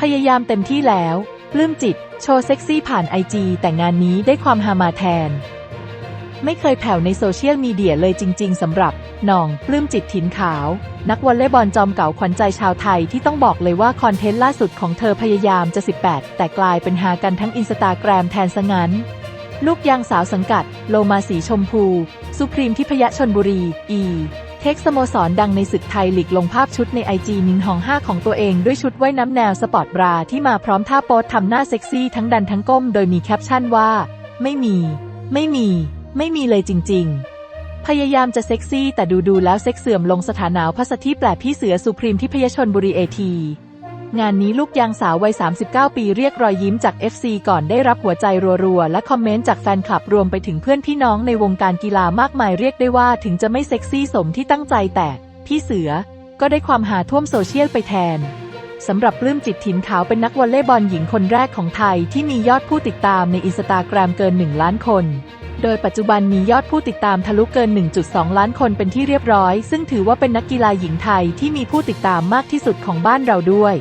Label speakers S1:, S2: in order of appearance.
S1: พยายามเต็มที่แล้วปลื้มจิต โชว์เซ็กซี่ผ่านไอจีแต่งานนี้ได้ความฮามาแทน ไม่เคยแผ่วในโซเชียลมีเดียเลยจริง ๆสำหรับน่องปลื้มจิตถินขาว นักวอลเลย์บอลจอมเก่าขวัญใจชาวไทยที่ต้องบอกเลยว่าคอนเทนต์ล่าสุดของเธอพยายามจะ 18 แต่กลายเป็นหากันทั้งอินสตาแกรมแทนซะงั้นลูกยางสาวสังกัด โลมาสีชมพู สุพรีมทิพยชนบุรี อี เทคสโมสรดังในศึกไทยลีกลงภาพชุดในไอจีนินหองห้าของตัวเองด้วยชุดว่ายน้ำแนวสปอร์ตบราที่มาพร้อมท่าโพสทำหน้าเซ็กซี่ทั้งดันทั้งก้มโดยมีแคปชั่นว่า ไม่มี ไม่มี ไม่มีเลยจริง ๆ พยายามจะเซ็กซี่แต่ดูดูๆแล้วเซ็กเสื่อมลงสถานะพัสที่แปลพี่เสือสุพรีมที่พยชนบุรีเอที งานนี้ลูกยางสาววัย 39 ปีเรียกรอยยิ้มจาก FC ก่อนได้รับหัวใจรัวๆ และคอมเมนต์จากแฟนคลับรวมไปถึงเพื่อนพี่น้องในวงการกีฬามากมายเรียกได้ว่าถึงจะไม่เซ็กซี่สมที่ตั้งใจแต่พี่เสือ ก็ได้ความหาท่วมโซเชียลไปแทนสำหรับปลื้มจิตถิ่นขาวเป็นนักวอลเลย์บอลหญิงคนแรกของไทยที่มียอดผู้ติดตามในอินสตาแกรมเกิน 1 ล้านคน โดยปัจจุบันมียอดผู้ติดตามทะลุเกิน 1.2 ล้านคนเป็นที่เรียบร้อย ซึ่งถือว่าเป็นนักกีฬาหญิงไทยที่มีผู้ติดตามมากที่สุดของบ้านเราด้วย